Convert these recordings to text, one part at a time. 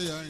yeah,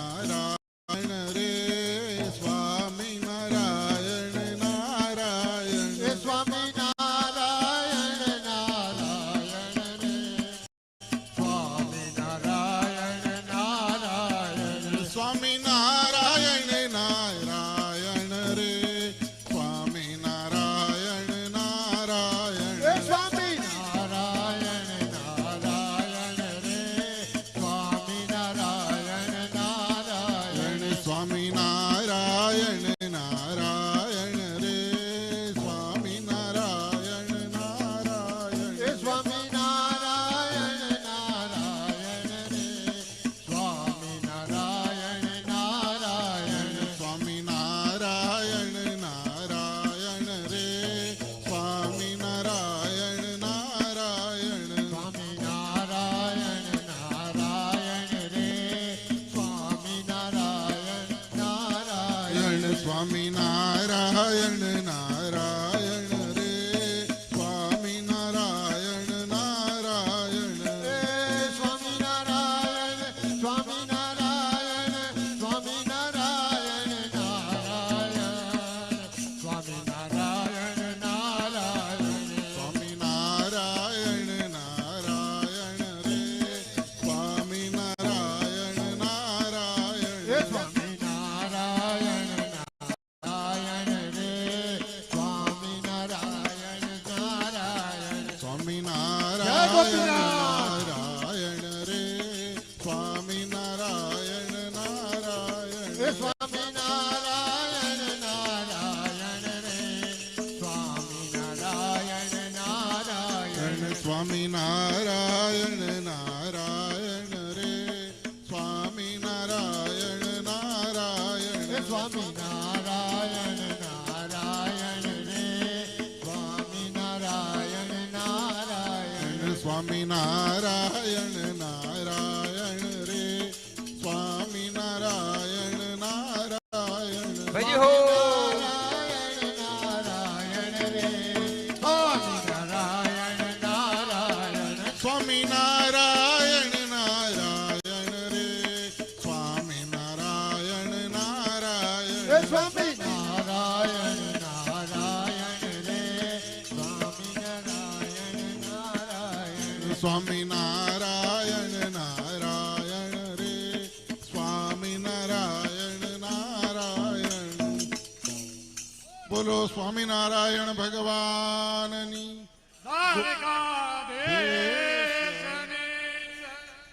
બોલો સ્વામિનારાયણ ભગવાનની.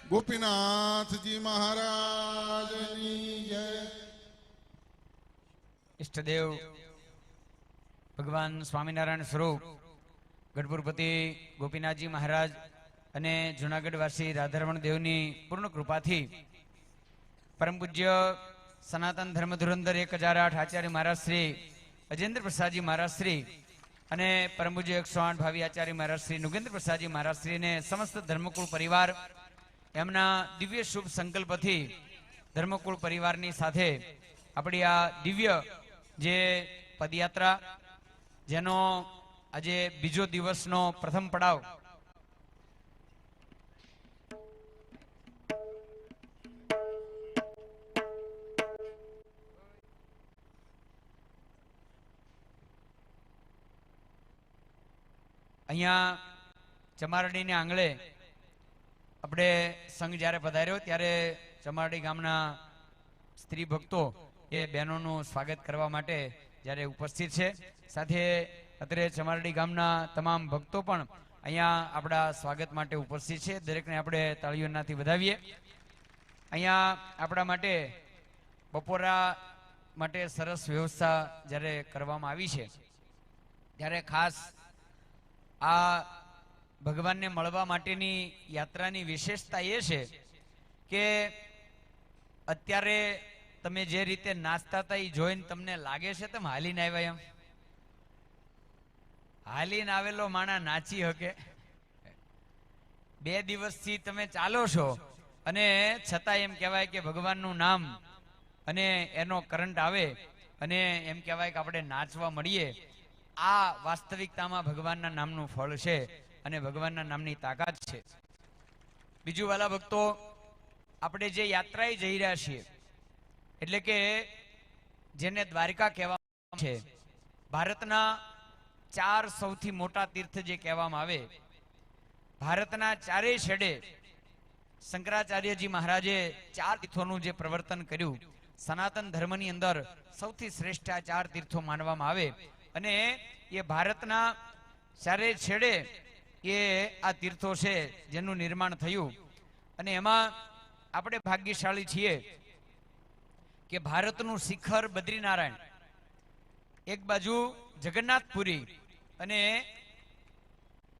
ગોપીનાથજી મહારાજની જય. ભગવાન સ્વામિનારાયણ સ્વરૂપ ગઢપુરપતિ ગોપીનાથજી મહારાજ અને જુનાગઢવાસી રાધારમણ દેવની પૂર્ણ કૃપાથી પરમ પૂજ્ય સનાતન ધર્મ ધુરંધર એક હજાર આઠ આચાર્ય મહારાજ શ્રી અજેન્દ્ર પ્રસાદજી મહારાજ શ્રી અને પરમ પૂજ્ય એકસો ભાવી આચાર્ય મહારાજ શ્રી નુગેન્દ્ર પ્રસાદજી મહારાજ શ્રીને સમસ્ત ધર્મકુળ પરિવાર એમના દિવ્ય શુભ સંકલ્પથી ધર્મકુળ પરિવારની સાથે આપણી આ દિવ્ય જે પદયાત્રા, જેનો આજે બીજો દિવસનો પ્રથમ પડાવ અહીંયા ચમારડીને આંગળે આપણે સંઘ જ્યારે પધાર્યો, ત્યારે ચમારડી ગામના સ્ત્રી ભક્તો એ બહેનોનું સ્વાગત કરવા માટે જ્યારે ઉપસ્થિત છે. સાથે અત્યારે ચમારડી ગામના તમામ ભક્તો પણ અહીંયા આપણા સ્વાગત માટે ઉપસ્થિત છે. દરેકને આપણે તાળીઓનાથી વધાવીએ. અહીંયા આપણા માટે બપોરા માટે સરસ વ્યવસ્થા જ્યારે કરવામાં આવી છે, ત્યારે ખાસ આ ભગવાનને મળવા માટેની યાત્રાની વિશેષતા એ છે કે અત્યારે તમે જે રીતે નાચતા હતા એ જોઈને તમને લાગે છે તમે હાલીને આવ્યા એમ. હાલીને આવેલો માણા નાચી હકે. બે દિવસથી તમે ચાલો છો અને છતાં એમ કહેવાય કે ભગવાનનું નામ અને એનો કરંટ આવે અને એમ કહેવાય કે આપણે નાચવા મળીએ આ વાસ્તવિકતામાં ભગવાનના નામનું ફળ છે અને ભગવાનના નામની તાકાત છે. બીજું વાલા ભક્તો, આપણે જે યાત્રાએ જઈ રહ્યા છીએ, એટલે કે જેને દ્વારકા કહેવામાં છે, ભારતના ચાર સૌથી મોટા તીર્થ જે કહેવામાં આવે, ભારતના ચારેય છેડે શંકરાચાર્યજી મહારાજે ચાર તીર્થોનું જે પ્રવર્તન કર્યું, સનાતન ધર્મની અંદર સૌથી શ્રેષ્ઠ આ ચાર તીર્થો માનવામાં આવે અને એ ભારતના ચારે છેડે એ આ તીર્થો છે જેનું નિર્માણ થયું. અને એમાં આપણે ભાગ્યશાળી છીએ કે ભારતનું શિખર બદ્રીનારાયણ, એક બાજુ જગન્નાથપુરી અને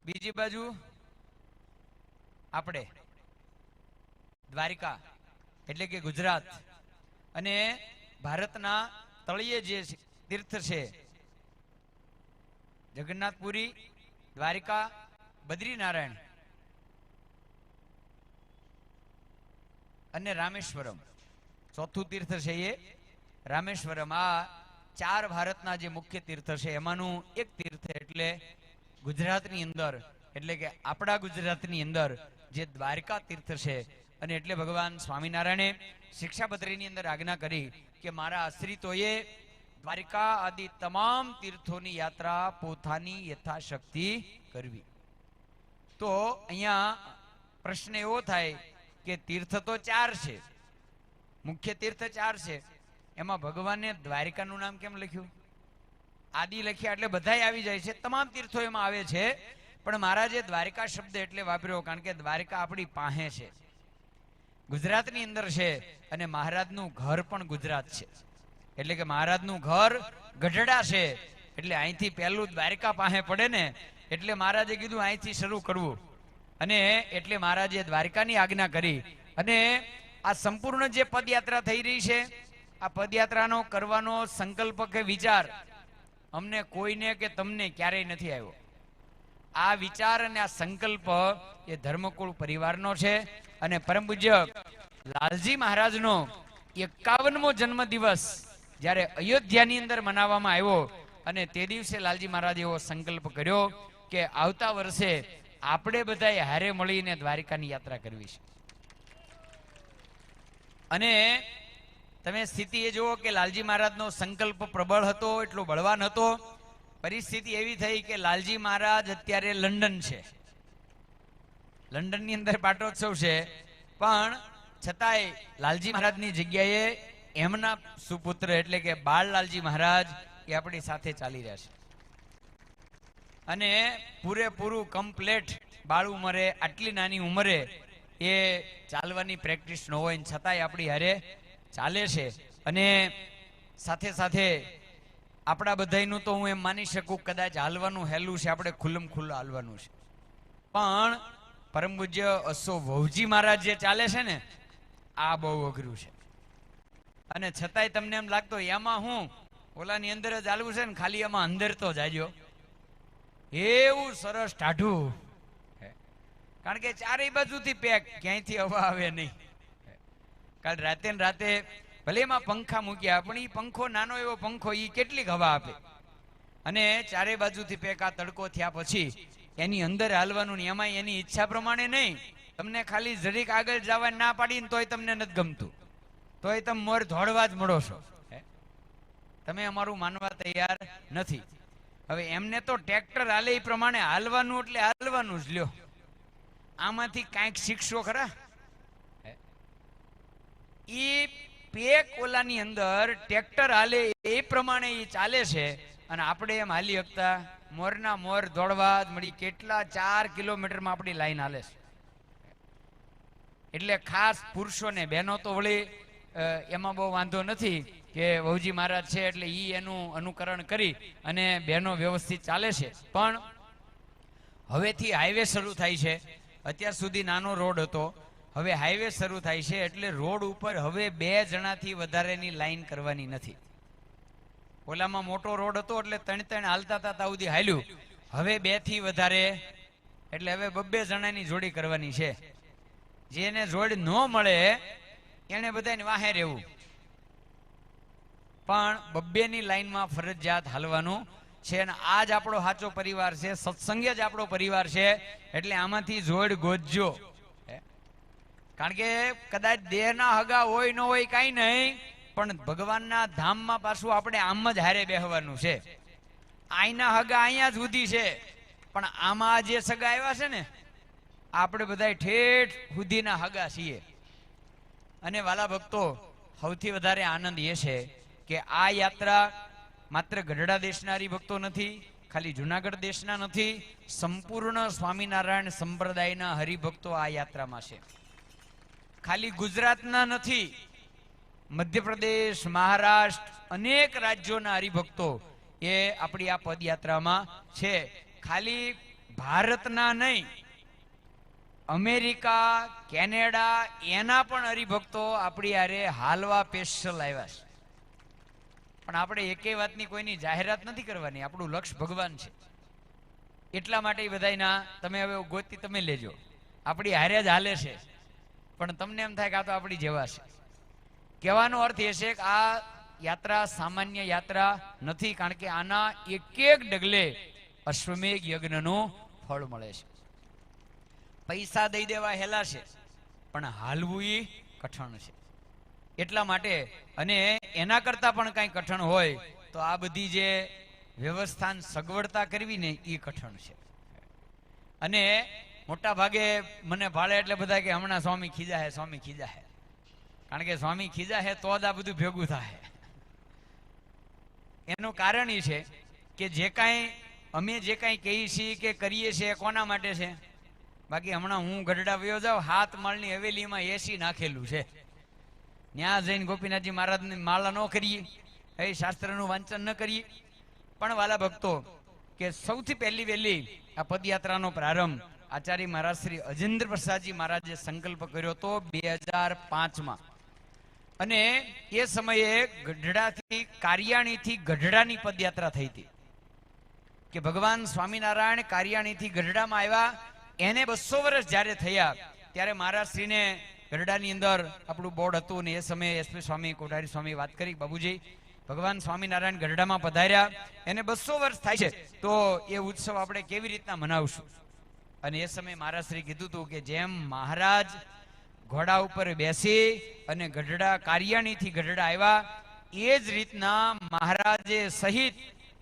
બીજી બાજુ આપણે દ્વારિકા, એટલે કે ગુજરાત. અને ભારતના તળિયે જે તીર્થ છે જગન્નાથપુરી, દ્વારિકા, બદ્રીનારાયણ અને રામેશ્વરમ. ચોથું તીર્થ છે એ. રામેશ્વરમ, આ ચાર ભારતના જે મુખ્ય તીર્થ છે, એમાંનું એક તીર્થ એટલે ગુજરાતની અંદર, એટલે કે આપણા ગુજરાતની અંદર જે દ્વારકા તીર્થ છે, અને એટલે ભગવાન સ્વામિનારાયણે શિક્ષાપત્રીની અંદર આજ્ઞા કરી કે મારા આશ્રિતોએ દ્વારિકા આદિ તમામ તીર્થોની યાત્રા પોતાની યથાશક્તિ કરવી. તો અહીંયા પ્રશ્ન એવો થાય કે તીર્થ તો ચાર છે. મુખ્ય તીર્થ ચાર છે. એમાં ભગવાને દ્વારિકાનું નામ કેમ લખ્યું? આદિ લખ્યા એટલે બધાય આવી જાય છે. તમામ તીર્થો એમાં આવે છે. પણ મહારાજે દ્વારિકા શબ્દ એટલે વાપર્યો, કારણ કે દ્વારિકા આપણી પાસે છે. ગુજરાતની અંદર છે અને મહારાજનું ઘર પણ ગુજરાત છે. એટલે કે મહારાજનું ઘર ગઢડા છે. એટલે અહીંથી પહેલું દ્વારકા પાસે પડે ને, એટલે મહારાજે કીધું અહીંથી શરૂ કરવું. અને એટલે મહારાજે દ્વારિકાની આજ્ઞા કરી. અને આ સંપૂર્ણ જે પદયાત્રા થઈ રહી છે, આ પદયાત્રાનો કરવાનો સંકલ્પ કે વિચાર અમને કોઈને કે તમને ક્યારેય નથી આવ્યો. આ વિચાર અને આ સંકલ્પ એ ધર્મકુળ પરિવારનો છે અને પરમ પૂજ્ય લાલજી મહારાજનો એકાવનમો જન્મ દિવસ જ્યારે અયોધ્યાની અંદર મનાવવામાં આવ્યો અને તે દિવસે લાલજી મહારાજે એવો સંકલ્પ કર્યો કે આવતા વર્ષે આપણે બધાએ હારે મળીને દ્વારિકાની યાત્રા કરવી છે. અને તમે સ્થિતિ એ જુઓ કે લાલજી મહારાજનો સંકલ્પ પ્રબળ હતો, એટલો બળવાન હતો. પરિસ્થિતિ એવી થઈ કે લાલજી મહારાજ અત્યારે લંડન છે. લંડનની અંદર પાટોત્સવ છે. પણ છતાંય લાલજી મહારાજની જગ્યાએ એમના સુપુત્ર એટલે કે બાળલાલજી મહારાજ એ આપણી સાથે ચાલી રહ્યા છે. અને પૂરેપૂરું કમ્પ્લેટ બાળ ઉંમરે, આટલી નાની ઉંમરે એ ચાલવાની પ્રેક્ટિસ ન હોય છતાંય આપણી હારે ચાલે છે. અને સાથે સાથે આપણા બધાયનું તો હું એમ માની શકું કદાચ હાલવાનું હેલું છે, આપણે ખુલ્લમ ખુલ્લું હાલવાનું છે. પણ પરમ પૂજ્ય અસો વહુજી મહારાજ જે ચાલે છે ને, આ બહુ અઘરું છે. અને છતાંય તમને એમ લાગતો એમાં હું? ઓલાની અંદર જ હાલવું છે ને, ખાલી એમાં અંદર તો જાજો. એવું સરસ ટાઢું. કારણ કે ચારેય બાજુથી પેક, ક્યાંયથી હવા આવે નહીં. કાલ રાતે ને રાતે ભલે એમાં પંખા મૂક્યા, પણ એ પંખો, નાનો એવો પંખો એ કેટલીક હવા આપે. અને ચારે બાજુથી પેક આ તડકો થયા પછી એની અંદર હાલવાનું એમાં એની ઈચ્છા પ્રમાણે નહીં. તમને ખાલી જરીક આગળ જવા ના પાડીને તોય તમને નથી ગમતું. તોય તમે મોર ધોડવા જ મળો છો. તમે અમારું માનવા તૈયાર નથી. હવે એમને તો ટ્રેક્ટર હાલે એ પ્રમાણે હાલવાનું એટલે હાલવાનું જ લ્યો. આમાંથી કાંઈક શીખશો ખરા? એ પેક ઓલાની અંદર ટ્રેક્ટર હાલે એ પ્રમાણે એ ચાલે છે અને આપણે એમ હાલી શકતા મોરના મોર દોડવા જ મળી કેટલા ચાર કિલોમીટરમાં આપણી લાઈન હાલે છે. એટલે ખાસ પુરુષો ને બહેનો તો વળી એમાં બહુ વાંધો નથી કે વહુજી મહારાજ છે એટલે ઈ એનું અનુકરણ કરી અને બહેનો વ્યવસ્થિત ચાલે છે. પણ હવેથી હાઈવે શરૂ થાય છે. અત્યાર સુધી નાનો રોડ હતો. હવે હાઈવે શરૂ થાય છે એટલે રોડ ઉપર હવે બે જણાથી વધારેની લાઈન કરવાની નથી. ઓલામાં મોટો રોડ હતો એટલે ત્રણ ત્રણ હાલતા હતા ત્યાં સુધી હાલ્યું. હવે બેથી વધારે એટલે હવે બબ્બે જણાની જોડી કરવાની છે. જેને જોડ ન મળે એને બધાને વાહે રહેવું. પણ બબ્બેની લાઈનમાં ફરજિયાત હાલવાનું છે અને આ જ આપણો સાચો પરિવાર છે, સત્સંગે જ આપણો પરિવાર છે, એટલે આમાંથી જોડ ગોતજો કારણ કે કદાચ દેહના હગા હોય ન હોય કાંઈ નહીં, પણ ભગવાનના ધામમાં પાછું આપણે આમ જ હારે બેહવાનું છે. આઈના હગા અહીંયા જ સુધી છે. પણ આમાં જે સગા આવ્યા છે ને, આપણે બધા ઠેઠ સુધીના હગા છીએ. અને વાલા ભક્તો, સૌથી વધારે આનંદ એ છે કે આ યાત્રા માત્ર ગઢડા દેશના હરિભક્તો નથી, ખાલી જુનાગઢ દેશના નથી, સંપૂર્ણ સ્વામિનારાયણ સંપ્રદાયના હરિભક્તો આ યાત્રામાં છે. ખાલી ગુજરાતના નથી, મધ્યપ્રદેશ, મહારાષ્ટ્ર, અનેક રાજ્યોના હરિભક્તો એ આપણી આ પદયાત્રામાં છે. ખાલી ભારતના નહીં અમેરિકા, કેનેડા, એના પણ હરિભક્તો આપણી હારે હાલવા પેશલ આવ્યા છે. પણ આપણે એકેય વાતની કોઈની જાહેરાત નથી કરવાની. આપણું લક્ષ્ય ભગવાન છે. એટલા માટે બધાયના તમે હવે ગોતી તમે લેજો. આપણી હારે જ હાલે છે. પણ તમને એમ થાય કે આ તો આપણી જેવા છે. કહેવાનો અર્થ એ છે કે આ યાત્રા સામાન્ય યાત્રા નથી, કારણ કે આના એક એક ડગલે અશ્વમેઘ યજ્ઞનું ફળ મળે છે. પૈસા દઈ દેવા હેલા છે, પણ હાલવું એ કઠણ છે. એટલા માટે અને એના કરતા પણ કાંઈ કઠણ હોય, તો આ બધી જે વ્યવસ્થાન સગવડતા કરવી ને એ કઠણ છે. અને મોટા ભાગે મને ભાળે એટલે બધા કે, હમણાં સ્વામી ખીજા હે, સ્વામી ખીજા હે. કારણ કે સ્વામી ખીજા હે તો જ આ બધું ભેગું થાય. એનું કારણ એ છે કે જે કાંઈ અમે જે કાંઈ કહીએ છીએ કે કરીએ છીએ, કોના માટે છે? બાકી હમણાં હું ગઢડા વયો જાઉં, હાથ માળની હવેલીમાં એસી નાખેલું છે. ત્યાં જઈને ગોપીનાથજી મહારાજની માળા ન કરીએ, એ શાસ્ત્રનું વાંચન ન કરીએ. પણ વાલા ભક્તો, કે સૌથી પહેલી વહેલી આ પદયાત્રાનો પ્રારંભ આચાર્ય મહારાજ શ્રી અજેન્દ્ર પ્રસાદજી મહારાજે સંકલ્પ કર્યો હતો બે હજાર પાંચમાં. અને એ સમયે ગઢડાથી, કારિયાણીથી ગઢડાની પદયાત્રા થઈ હતી. કે ભગવાન સ્વામિનારાયણ કારિયાણીથી ગઢડામાં આવ્યા એને બસો વર્ષ જ્યારે થયા, ત્યારે મહારાજશ્રીને ગઢડાની અંદર આપણું બોર્ડ હતું ને એ સમયે એસપી સ્વામી, કોઠારી સ્વામી વાત કરી, બાબુજી, ભગવાન સ્વામિનારાયણ ગઢડામાં પધાર્યા, એને બસો વર્ષ થાય છે, તો એ ઉત્સવ આપણે કેવી રીતના મનાવશું? અને એ સમયે મહારાજશ્રી કીધું હતું કે જેમ મહારાજ ઘોડા ઉપર બેસી અને ગઢડા કારિયાણીથી ગઢડા આવ્યા, એ જ રીતના મહારાજે સહિત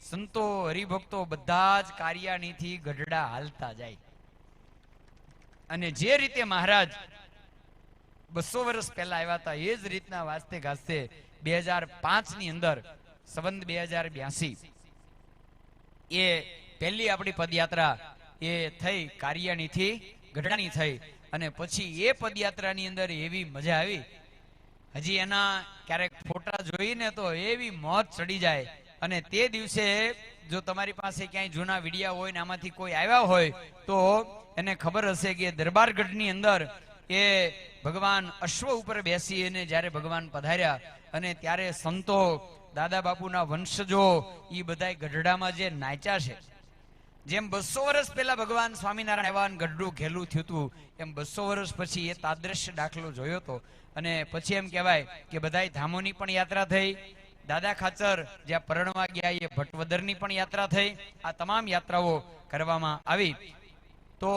સંતો, હરિભક્તો બધા જ કારિયાણીથી ગઢડા હાલતા જાય. અને જે રીતે મહારાજ બસો વર્ષ પહેલા આવ્યા હતા, એ જ રીતના વાસ્તે ગાસ્તે બે હજારની અંદર સંબંધ બે હજાર બ્યાસી, એ પહેલી આપણી પદયાત્રા એ થઈ, કારિયાણીથી ગઢડાની થઈ અને પછી એ પદયાત્રાની અંદર એવી મજા આવી. હજી એના ક્યારેક ફોટા જોઈને તો એવી મોત ચડી જાય અને તે દિવસે જો તમારી પાસે ક્યાંય જૂના વિડિયા હોય ને આમાંથી કોઈ આવ્યા હોય, તો એને ખબર હશે કે દરબારગઢની અંદર એ ભગવાન અશ્વ ઉપર બેસી અને જ્યારે ભગવાન પધાર્યા અને ત્યારે સંતો દાદા બાપુના વંશજો એ બધા ગઢડામાં જે નાચ્યા છે. જેમ બસો વર્ષ પહેલા ભગવાન સ્વામિનારાયણ આવ્યા ગઢડું ઘેલું થયું હતું, એમ બસો વર્ષ પછી એ તાદ્રશ્ય દાખલો જોયો હતો અને પછી એમ કહેવાય કે બધાય ધામોની પણ યાત્રા થઈ દાદા ખાચર જ્યાં પરણવા ગયા, એ ભટવદરની પણ યાત્રા થઈ. આ તમામ યાત્રાઓ કરવામાં આવી. તો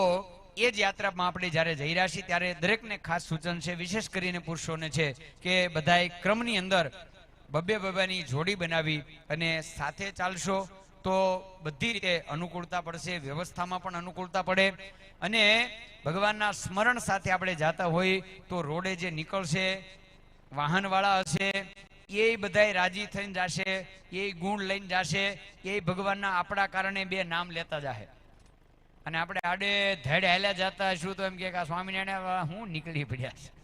એ જ યાત્રામાં આપણે જ્યારે જઈ રહ્યા છીએ, ત્યારે દરેકને ખાસ સૂચન છે, વિશેષ કરીને પુરુષોને છે, કે બધાય ક્રમની અંદર બબ્બે બબ્બાની જોડી બનાવી અને સાથે ચાલશો તો બધી રીતે અનુકૂળતા પડશે, વ્યવસ્થામાં પણ અનુકૂળતા પડે. અને ભગવાનના સ્મરણ સાથે આપણે જાતા હોય તો રોડે જે નીકળશે, વાહનવાળા હશે એ બધાય રાજી થઈને જશે, એ ગુણ લઈને જશે, એ ભગવાનના આપણા કારણે બે નામ લેતા જાહે. અને આપણે આડે ધડ હેલ્યા જતા શું તો એમ કે સ્વામિનારાયણ હું નીકળી પડ્યા છે.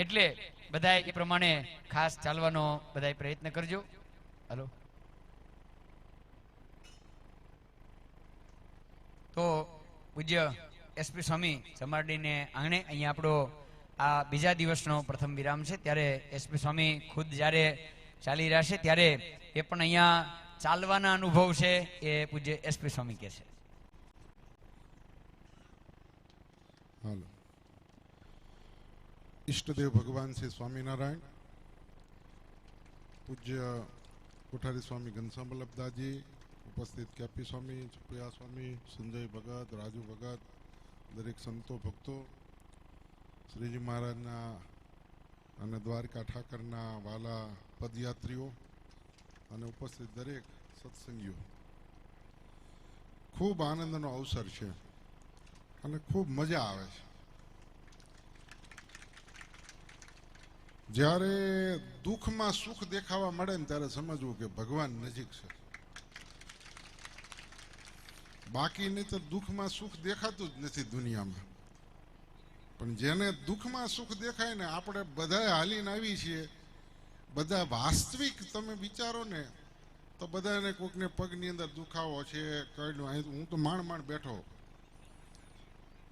એટલે બધા એ પ્રમાણે ખાસ ચાલવાનો બધા પ્રયત્ન કરજો. હલો. તો પૂજ્ય એસપી સ્વામી સમારડીને આંગણે અહીંયા આપણો આ બીજા દિવસનો પ્રથમ વિરામ છે. ત્યારે એસપી સ્વામી ખુદ જ્યારે ચાલી રહ્યા છે, ત્યારે એ પણ અહીંયા ચાલવાના અનુભવ છે, એ પૂજ્ય એસપી સ્વામી કહે છે. હાલો. ઈષ્ટદેવ ભગવાન શ્રી સ્વામિનારાયણ, પૂજ્ય કોઠારી સ્વામી ઘનશ્યામ ઉપસ્થિત કેપી સ્વામી સુપ્રિયા સ્વામી, સંજય ભગત, રાજુ ભગત, દરેક સંતો ભક્તો શ્રીજી મહારાજના અને દ્વારકા ઠાકરના વાલા પદયાત્રીઓ અને ઉપસ્થિત દરેક સત્સંગીઓ. ખૂબ આનંદનો અવસર છે અને ખૂબ મજા આવે છે. જ્યારે દુઃખમાં સુખ દેખાવા મળે ને ત્યારે સમજવું કે ભગવાન નજીક છે. બાકી નહીં તો દુઃખમાં સુખ દેખાતું જ નથી દુનિયામાં. પણ જેને દુઃખમાં સુખ દેખાય ને, આપણે બધા હાલીને આવી છીએ. બધા વાસ્તવિક તમે વિચારો ને, તો બધાને કોકને પગની અંદર દુખાવો છે કઈનું અહીં હું તો માણ માણ બેઠો.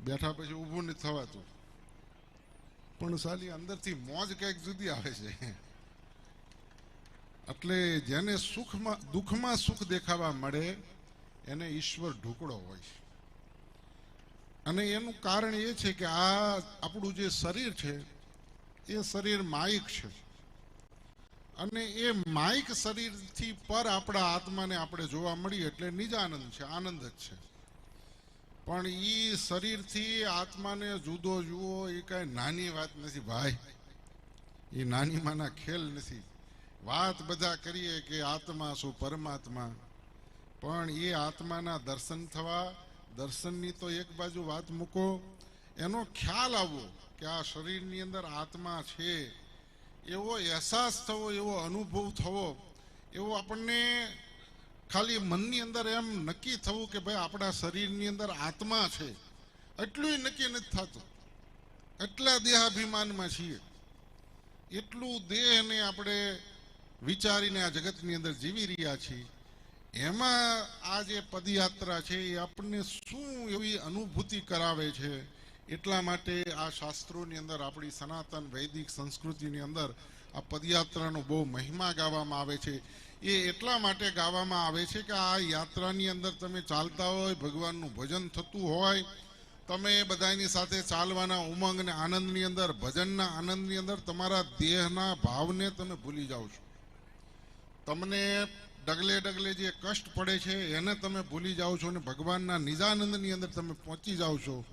બેઠા પછી ઊભું નથી થવાતું. પણ સાલી અંદરથી મોજ કંઈક જુદી આવે છે. એટલે જેને સુખમાં, દુઃખમાં સુખ દેખાવા મળે, એને ઈશ્વર ઢુકડો હોય છે. અને એનું કારણ એ છે કે આ આપણું જે શરીર છે, એ શરીર માયિક છે. અને એ માયિક શરીરથી પર આપણા આત્માને આપણે જોવા મળીએ એટલે નિજાનંદ છે, આનંદ જ છે. પણ એ શરીરથી આત્માને જુદો જુઓ એ કાંઈ નાની વાત નથી ભાઈ. એ નાની માના ખેલ નથી. વાત બધા કરીએ કે આત્મા શું પરમાત્મા. પણ એ આત્માના દર્શન થવા દર્શનની તો એક બાજુ વાત મૂકો, એનો ખ્યાલ આવવો કે આ શરીરની અંદર આત્મા છે, એવો અહેસાસ થવો, એવો અનુભવ થવો, એવો આપણને ખાલી મનની અંદર એમ નક્કી થવું કે ભાઈ આપણા શરીરની અંદર આત્મા છે. એટલું નક્કી નથી થતું. એટલા દેહાભિમાનમાં છીએ. એટલું દેહને આપણે વિચારીને આ જગતની અંદર જીવી રહ્યા છીએ. એમાં આ જે પદયાત્રા છે એ આપણને શું એવી અનુભૂતિ કરાવે છે, એટલા માટે આ શાસ્ત્રોની અંદર, આપણી સનાતન વૈદિક સંસ્કૃતિની અંદર આ પદયાત્રાનો બહુ મહિમા ગાવામાં આવે છે. એ એટલા માટે ગાવામાં આવે છે કે આ યાત્રાની અંદર તમે ચાલતા હોય, ભગવાનનું ભજન થતું હોય, તમે બધાની સાથે ચાલવાના ઉમંગ અને આનંદની અંદર, ભજનના આનંદની અંદર તમારા દેહના ભાવને તમે ભૂલી જાઓ છો. તમને ડગલે ડગલે જે કષ્ટ પડે છે, એને તમે ભૂલી જાઓ છો અને ભગવાનના નિજાનંદની અંદર તમે પહોંચી જાઓ છો,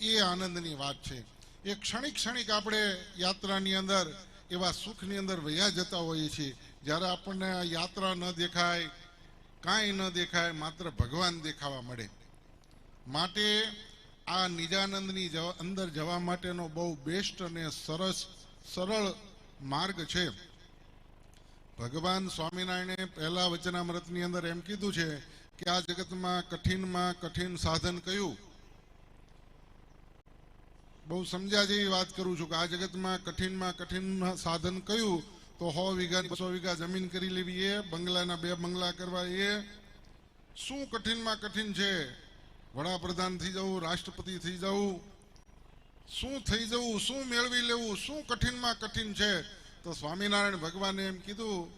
એ આનંદની વાત છે. એ ક્ષણિક ક્ષણિક આપણે યાત્રાની અંદર, એવા સુખની અંદર વહ્યા જતા હોઈએ છીએ. જ્યારે આપણને આ યાત્રા ન દેખાય, કાંઈ ન દેખાય, માત્ર ભગવાન દેખાવા મળે. માટે આ નિજાનંદની અંદર જવા માટેનો બહુ બેસ્ટ અને સરસ, સરળ માર્ગ છે. ભગવાન સ્વામિનારાયણે પહેલા વચનામૃતની અંદર એમ કીધું છે કે આ જગતમાં કઠિનમાં કઠિન સાધન કયું? બહુ સમજ્યા જેવી વાત કરું છું કે આ જગતમાં કઠિનમાં કઠિન સાધન કયું? તો સો વીઘા બસો વીઘા જમીન કરી લેવી એ, બંગલાના બે બંગલા કરવા એ. શું કઠિનમાં કઠિન છે? વડાપ્રધાન થઈ જવું, રાષ્ટ્રપતિ થઈ જવું. શું થઈ જવું, શું મેળવી લેવું, શું કઠિનમાં કઠિન છે? તો સ્વામિનારાયણ ભગવાને એમ કીધું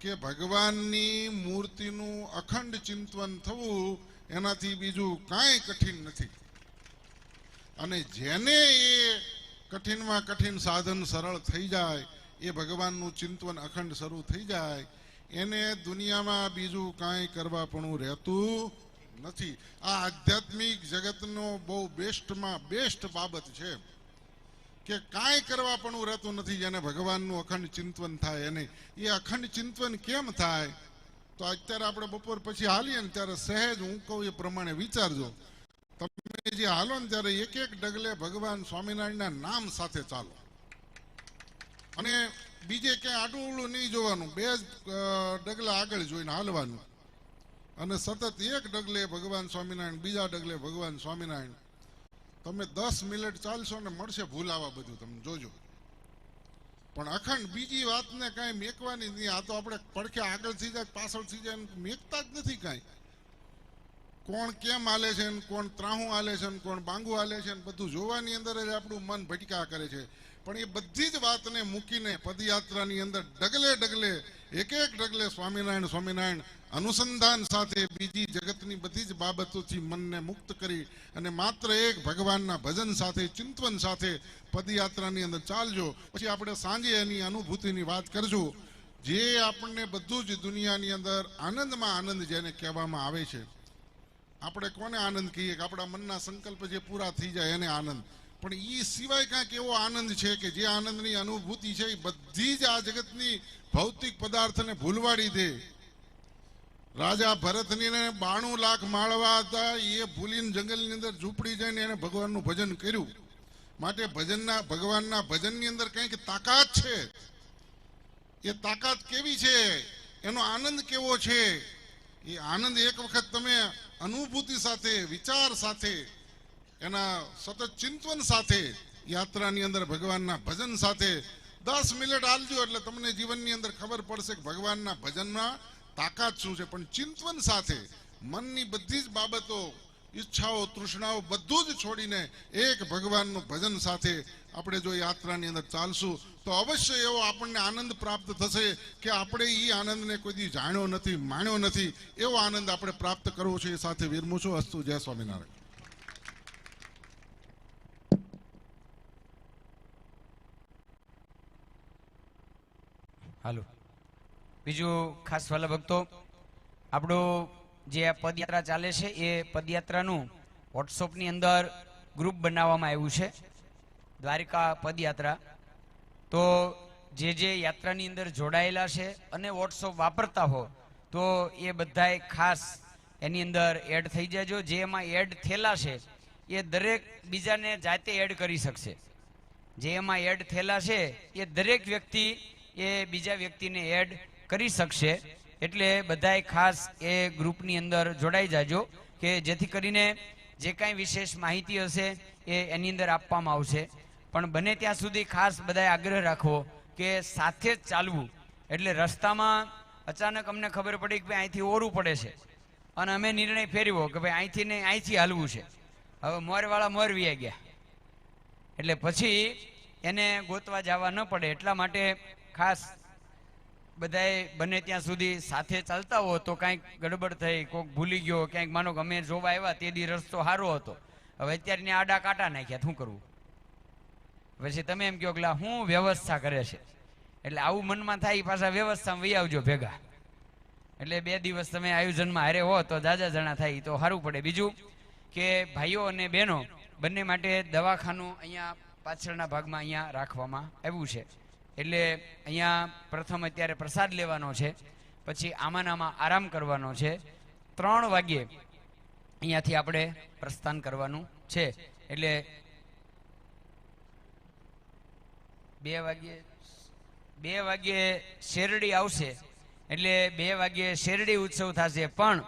કે ભગવાનની મૂર્તિનું અખંડ ચિંતન થવું એનાથી બીજું કાંઈ કઠિન નથી. અને જેને એ કઠિનમાં કઠિન સાધન સરળ થઈ જાય, એ ભગવાનનું ચિંતન અખંડ શરૂ થઈ જાય, એને દુનિયામાં બીજું કાંઈ કરવા પણ રહેતું નથી. આ આધ્યાત્મિક જગતનો બહુ બેસ્ટમાં બેસ્ટ બાબત છે. કે કાંઈ કરવા પણ રહેતું નથી જેને ભગવાનનું અખંડ ચિંતન થાય એને એ અખંડ ચિંતન કેમ થાય? તો અત્યારે આપણે બપોર પછી હાલીએ ને ત્યારે સહેજ હું કહું એ પ્રમાણે વિચારજો. તમે જે હાલો ને ત્યારે એક એક ડગલે ભગવાન સ્વામિનારાયણના નામ સાથે ચાલો. અને બીજે ક્યાંય આડું ઉડું નહીં જોવાનું, બે જ ડગલા આગળ જોઈને હાલવાનું. અને સતત એક ડગલે ભગવાન સ્વામિનારાયણ, બીજા ડગલે ભગવાન સ્વામિનારાયણ. તમે દસ મિનિટ ચાલશો ને મળશે ભૂલાવા બધું, તમે જોજો. પણ અખંડ બીજી વાતને કાંઈ મેકવાની નહીં. આ તો આપણે પડખે આગળથી જાય પાછળથી જાય મેકતા જ નથી કાંઈ. કોણ કેમ હાલે છે ને કોણ ત્રાહું હાલે છે ને કોણ બાંગુ હાલે છે ને બધું જોવાની અંદર જ આપણું મન ભટકા કરે છે. પણ એ બધી જ વાતને મૂકીને પદયાત્રાની અંદર ડગલે ડગલે એક એક ડગલે સ્વામિનારાયણ સ્વામિનારાયણ, અનુસંધાન સાથે બીજી જગતની બધી જ બાબતોથી મનને મુક્ત કરી અને માત્ર એક ભગવાનના ભજન સાથે ચિંતન સાથે પદયાત્રાની અંદર ચાલજો. પછી આપણે સાંજે એની અનુભૂતિની વાત કરજો. જે આપણને બધું જ દુનિયાની અંદર આનંદમાં આનંદ જેને કહેવામાં આવે છે. આપણે કોને આનંદ કહીએ કે આપણા મનના સંકલ્પ જે પૂરા થઈ જાય એને આનંદ. પણ એ સિવાય કાંઈક એવો આનંદ છે કે જે આનંદની અનુભૂતિ છે એ બધી જ આ જગતની ભૌતિક પદાર્થને ભૂલવાડી દે. રાજા ભરતની બાણું લાખ માળવા હતા. એ ભૂલીને જંગલની અંદર ઝૂંપડી જઈને એને ભગવાનનું ભજન કર્યું. માટે ભજનના, ભગવાનના ભજનની અંદર કંઈક તાકાત છે. એ તાકાત કેવી છે? એનો આનંદ કેવો છે? એ આનંદ એક વખત તમે અનુભૂતિ સાથે, વિચાર સાથે, એના સતત ચિંતન સાથે, યાત્રાની અંદર ભગવાનના ભજન સાથે દસ મિનિટ આલજો એટલે તમને જીવનની અંદર ખબર પડશે કે ભગવાનના ભજનમાં તાકાત શું છે. પણ ચિંતવન સાથે મનની બધી જ બાબતો, ઈચ્છાઓ, તૃષ્ણાઓ બધું જ છોડીને એક ભગવાનનું ભજન સાથે આપણે જો યાત્રાની અંદર ચાલશું, તો અવશ્ય એવો આપણને આનંદ પ્રાપ્ત થશે કે આપણે એ આનંદને કોઈ દી જાણ્યો નથી, માણ્યો નથી, એવો આનંદ આપણે પ્રાપ્ત કરવો છે. એ સાથે વિરમું છું. અસ્તુ. જય સ્વામિનારાયણ. હાલો. બીજું ખાસ વાલા ભક્તો, આપણું જે આ પદયાત્રા ચાલે છે એ પદયાત્રાનું વોટ્સઅપની અંદર ગ્રુપ બનાવવામાં આવ્યું છે, દ્વારિકા પદયાત્રા. તો જે જે યાત્રાની અંદર જોડાયેલા છે અને વોટ્સઅપ વાપરતા હો, તો એ બધાએ ખાસ એની અંદર એડ થઈ જજો. જે એમાં એડ થયેલા છે, એ દરેક બીજાને જાતે એડ કરી શકશે. જે એમાં એડ થયેલા છે, એ દરેક વ્યક્તિ એ બીજા વ્યક્તિને એડ કરી શકશે. એટલે બધાએ ખાસ એ ગ્રુપની અંદર જોડાઈ જાજો કે જેથી કરીને જે કાંઈ વિશેષ માહિતી હશે એ એની અંદર આપવામાં આવશે. પણ બને ત્યાં સુધી ખાસ બધાએ આગ્રહ રાખવો કે સાથે જ ચાલવું. એટલે રસ્તામાં અચાનક અમને ખબર પડી કે ભાઈ અહીંથી ઓરું પડે છે. અને અમે નિર્ણય ફેરવ્યો કે ભાઈ અહીંથી ને અહીંથી હાલવું છે. હવે મોરવાળા મોર વ્યા ગયા. એટલે પછી એને ગોતવા જવા ન પડે. એટલા માટે ખાસ બધાએ બને ત્યાં સુધી સાથે ચાલતા હો તો કાંઈક ગડબડ થઈ કોઈક ભૂલી ગયો, ક્યાંક માનો અમે જોવા આવ્યા તે દી રસ્તો સારો હતો. હવે અત્યારની આડા કાંટા નાખ્યા, શું કરવું? પછી તમે એમ કહો કે હું વ્યવસ્થા કરે છે. એટલે આવું મનમાં થાય પાછા વ્યવસ્થામાં વહી આવજો ભેગા. એટલે બે દિવસ તમે આયોજનમાં હારે હો તો જાજા જણા થાય તો સારું પડે. બીજું કે ભાઈઓ અને બહેનો બંને માટે દવાખાનું અહીંયા પાછળના ભાગમાં અહીંયા રાખવામાં આવ્યું છે. એટલે અહીંયા પ્રથમ અત્યારે પ્રસાદ લેવાનો છે, પછી આમાનામાં આમાં આરામ કરવાનો છે. ત્રણ વાગ્યે અહીંયાથી આપણે પ્રસ્થાન કરવાનું છે. એટલે બે વાગ્યે બે વાગ્યે શેરડી આવશે. એટલે બે વાગ્યે શેરડી ઉત્સવ થશે. પણ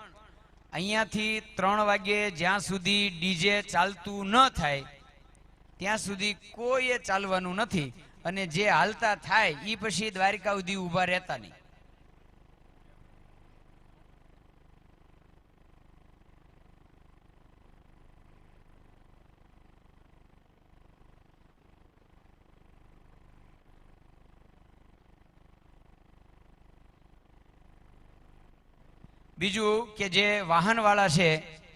અહીંયાથી ત્રણ વાગ્યે જ્યાં સુધી ડીજે ચાલતું ન થાય, ત્યાં સુધી કોઈએ ચાલવાનું નથી. અને જે હાલતા થાય એ પછી દ્વારિકા સુધી ઊભા રહેતા નહીં. બીજું કે જે વાહન વાળા છે,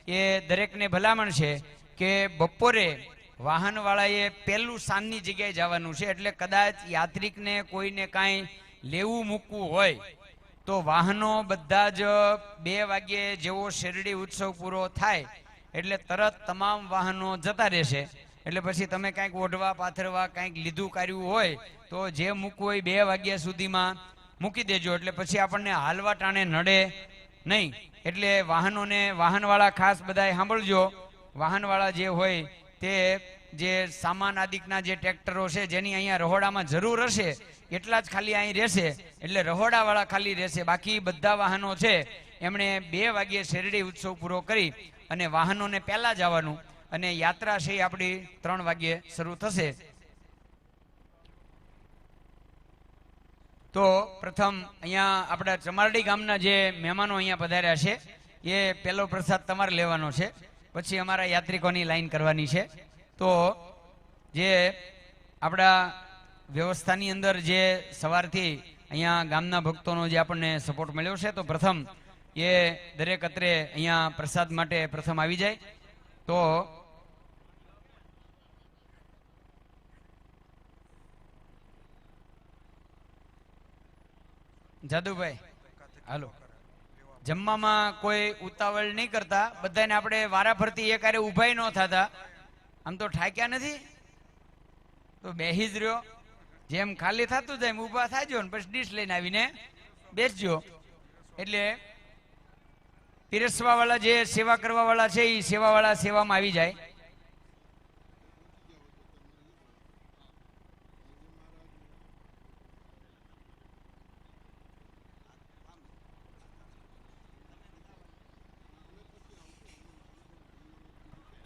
એ દરેકને ભલામણ છે કે બપોરે વાહનવાળાએ પહેલું સાંજની જગ્યાએ જવાનું છે. એટલે કદાચ યાત્રિકને કોઈને કાંઈ લેવું મૂકવું હોય, તો વાહનો બધા જ બે વાગ્યે જેવો શેરડી ઉત્સવ પૂરો થાય, એટલે તરત તમામ વાહનો જતા રહેશે. એટલે પછી તમે કાંઈક ઓઢવા, પાથરવા, કાંઈક લીધું કર્યું હોય, તો જે મૂકવું હોય બે વાગ્યા સુધીમાં મૂકી દેજો. એટલે પછી આપણને હાલવા ટાણે નડે નહીં. એટલે વાહનોને, વાહનવાળા ખાસ બધાય સાંભળજો. વાહનવાળા જે હોય તે જે સામાન આદિકના જે ટ્રેક્ટરો છે, જેની અહીંયા રહોડામાં જરૂર હશે, એટલા જ ખાલી અહીં રહેશે. એટલે રહોડાવાળા ખાલી રહેશે. બાકી બધા વાહનો છે, એમણે બે વાગ્યે શેરડી ઉત્સવ પૂરો કરી અને વાહનોને પહેલા જવાનું અને યાત્રા છે આપણી ત્રણ વાગ્યે શરૂ થશે. તો પ્રથમ અહીંયા આપણા ચમારડી ગામના જે મહેમાનો અહીંયા પધાર્યા છે, એ પહેલો પ્રસાદ તમારે લેવાનો છે. પછી અમારા યાત્રિકોની લાઈન કરવાની છે. તો જે આપણા વ્યવસ્થાની અંદર જે સવારથી અહીંયા ગામના ભક્તોનો જે આપણને સપોર્ટ મળ્યો છે, તો પ્રથમ એ દરેક અત્રે અહીંયા પ્રસાદ માટે પ્રથમ આવી જાય. તો જાદુભાઈ, હાલો. જમવામાં કોઈ ઉતાવળ નહીં કરતા. બધાને આપણે વારાફરતી એક આરે ઊભાઈ ન થતા. આમ તો ઠાક્યા નથી. તો બેહી જ રહ્યો. જેમ ખાલી થતું જાય એમ ઊભા થાજો ને પછી ડીશ લઈને આવીને બેસજો. એટલે પીરસવા વાળા જે સેવા કરવા વાળા છે એ સેવા વાળા સેવામાં આવી જાય.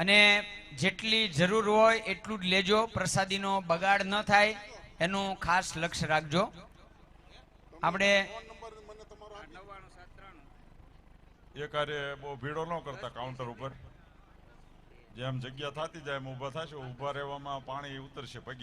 અને જેટલી જરૂર હોય એટલું જ લેજો. પ્રસાદીનો બગાડ ન થાય. એનું ખાસ લક્ષ્ય રાખજો. આપણે એક કાર્ય બહુ ભીડો ન કરતા કાઉન્ટર ઉપર. જેમ જગ્યા થતી જાય એમ ઊભા થશે ઊભા રહેવામાં પાણી ઉતરશે, પગે.